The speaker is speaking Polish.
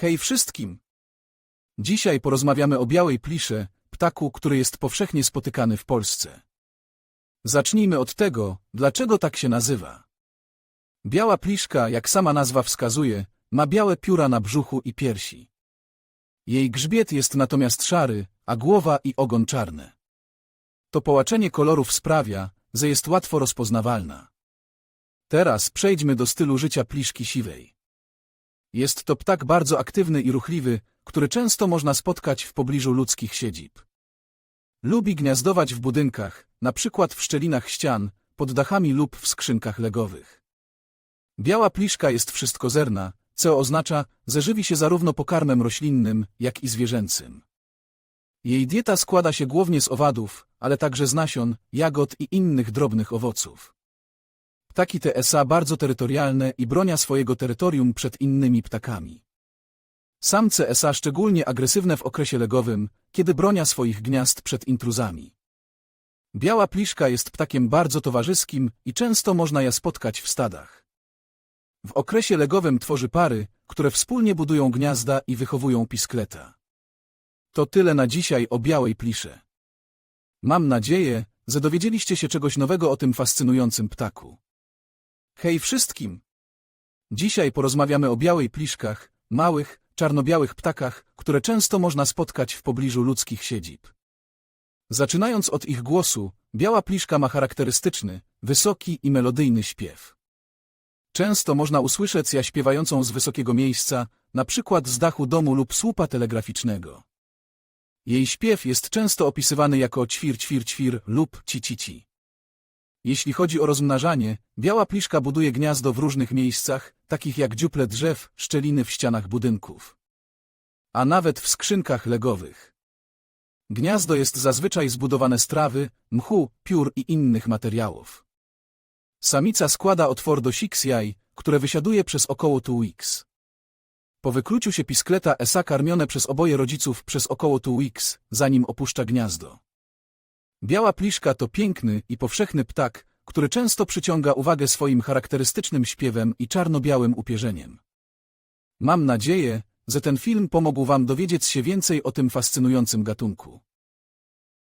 Hej wszystkim! Dzisiaj porozmawiamy o białej plisze, ptaku, który jest powszechnie spotykany w Polsce. Zacznijmy od tego, dlaczego tak się nazywa. Biała pliszka, jak sama nazwa wskazuje, ma białe pióra na brzuchu i piersi. Jej grzbiet jest natomiast szary, a głowa i ogon czarne. To połaczenie kolorów sprawia, że jest łatwo rozpoznawalna. Teraz przejdźmy do stylu życia pliszki siwej. Jest to ptak bardzo aktywny i ruchliwy, który często można spotkać w pobliżu ludzkich siedzib. Lubi gniazdować w budynkach, na przykład w szczelinach ścian, pod dachami lub w skrzynkach legowych. Biała pliszka jest wszystkozerna, co oznacza, że żywi się zarówno pokarmem roślinnym, jak i zwierzęcym. Jej dieta składa się głównie z owadów, ale także z nasion, jagod i innych drobnych owoców. Ptaki te są bardzo terytorialne i bronia swojego terytorium przed innymi ptakami. Samce są szczególnie agresywne w okresie legowym, kiedy bronia swoich gniazd przed intruzami. Biała pliszka jest ptakiem bardzo towarzyskim i często można je spotkać w stadach. W okresie legowym tworzy pary, które wspólnie budują gniazda i wychowują piskleta. To tyle na dzisiaj o białej plisze. Mam nadzieję, że dowiedzieliście się czegoś nowego o tym fascynującym ptaku. Hej wszystkim! Dzisiaj porozmawiamy o białej pliszkach, małych, czarno-białych ptakach, które często można spotkać w pobliżu ludzkich siedzib. Zaczynając od ich głosu, biała pliszka ma charakterystyczny, wysoki i melodyjny śpiew. Często można usłyszeć ja śpiewającą z wysokiego miejsca, na przykład z dachu domu lub słupa telegraficznego. Jej śpiew jest często opisywany jako ćwir ćwir ćwir lub ci ci ci. Jeśli chodzi o rozmnażanie, biała pliszka buduje gniazdo w różnych miejscach, takich jak dziuple drzew, szczeliny w ścianach budynków. A nawet w skrzynkach legowych. Gniazdo jest zazwyczaj zbudowane z trawy, mchu, piór i innych materiałów. Samica składa otwór do six jaj, które wysiaduje przez około two weeks. Po wykluciu się piskleta esa karmione przez oboje rodziców przez około two weeks, zanim opuszcza gniazdo. Biała pliszka to piękny i powszechny ptak, który często przyciąga uwagę swoim charakterystycznym śpiewem i czarno-białym upierzeniem. Mam nadzieję, że ten film pomógł Wam dowiedzieć się więcej o tym fascynującym gatunku.